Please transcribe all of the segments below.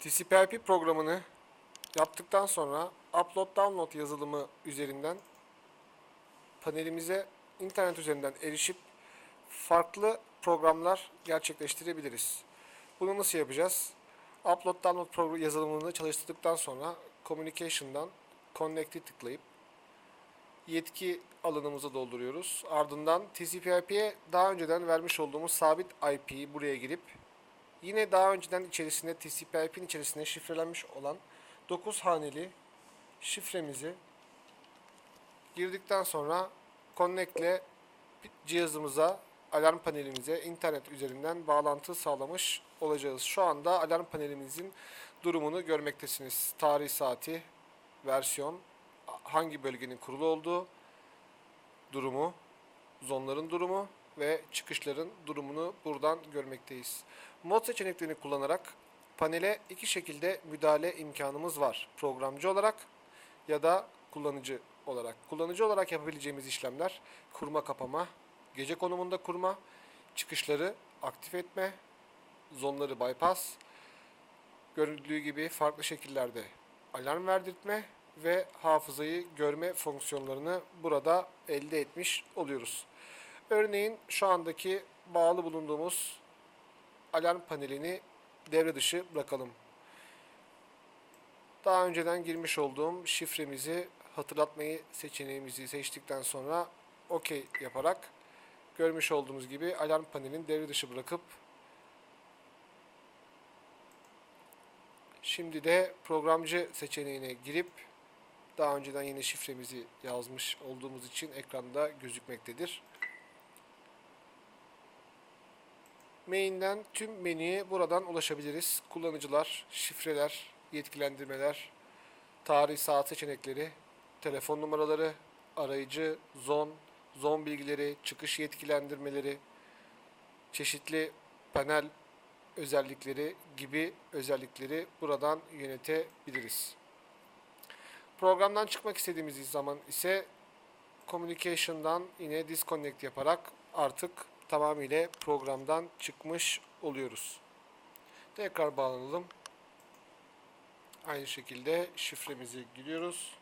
TCP/IP programını yaptıktan sonra upload download yazılımı üzerinden panelimize internet üzerinden erişip farklı programlar gerçekleştirebiliriz. Bunu nasıl yapacağız? Upload download yazılımını çalıştırdıktan sonra communication'dan connect'i tıklayıp yetki alanımızı dolduruyoruz. Ardından TCP/IP'ye daha önceden vermiş olduğumuz sabit IP'yi buraya girip yine daha önceden içerisinde TCP/IP'nin içerisinde şifrelenmiş olan 9 haneli şifremizi girdikten sonra Connect'le cihazımıza, alarm panelimize internet üzerinden bağlantı sağlamış olacağız. Şu anda alarm panelimizin durumunu görmektesiniz. Tarih saati, versiyon, hangi bölgenin kurulu olduğu, durumu, zonların durumu ve çıkışların durumunu buradan görmekteyiz. Mod seçeneklerini kullanarak panele iki şekilde müdahale imkanımız var. Programcı olarak ya da kullanıcı olarak. Kullanıcı olarak yapabileceğimiz işlemler kurma kapama, gece konumunda kurma, çıkışları aktif etme, zonları bypass, görüldüğü gibi farklı şekillerde alarm verdirtme ve hafızayı görme fonksiyonlarını burada elde etmiş oluyoruz. Örneğin şu andaki bağlı bulunduğumuz alarm panelini devre dışı bırakalım. Daha önceden girmiş olduğum şifremizi hatırlatmayı seçeneğimizi seçtikten sonra OK yaparak görmüş olduğumuz gibi alarm panelini devre dışı bırakıp şimdi de programcı seçeneğine girip daha önceden yine şifremizi yazmış olduğumuz için ekranda gözükmektedir. Main'den tüm menüye buradan ulaşabiliriz. Kullanıcılar, şifreler, yetkilendirmeler, tarih saat seçenekleri, telefon numaraları, arayıcı, zon, zon bilgileri, çıkış yetkilendirmeleri, çeşitli panel özellikleri gibi özellikleri buradan yönetebiliriz. Programdan çıkmak istediğimiz zaman ise Communication'dan yine disconnect yaparak artık tamamıyla programdan çıkmış oluyoruz. Tekrar bağlanalım. Aynı şekilde şifremizi giriyoruz.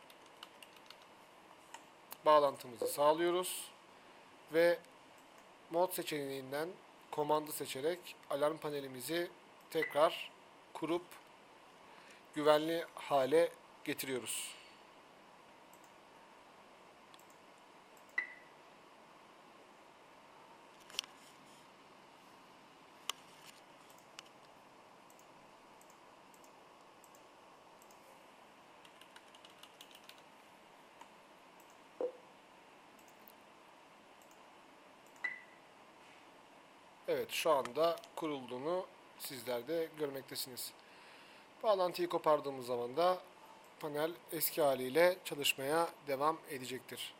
Bağlantımızı sağlıyoruz. Ve mod seçeneğinden komandı seçerek alarm panelimizi tekrar kurup güvenli hale getiriyoruz. Evet şu anda kurulduğunu sizler de görmektesiniz. Bağlantıyı kopardığımız zaman da panel eski haliyle çalışmaya devam edecektir.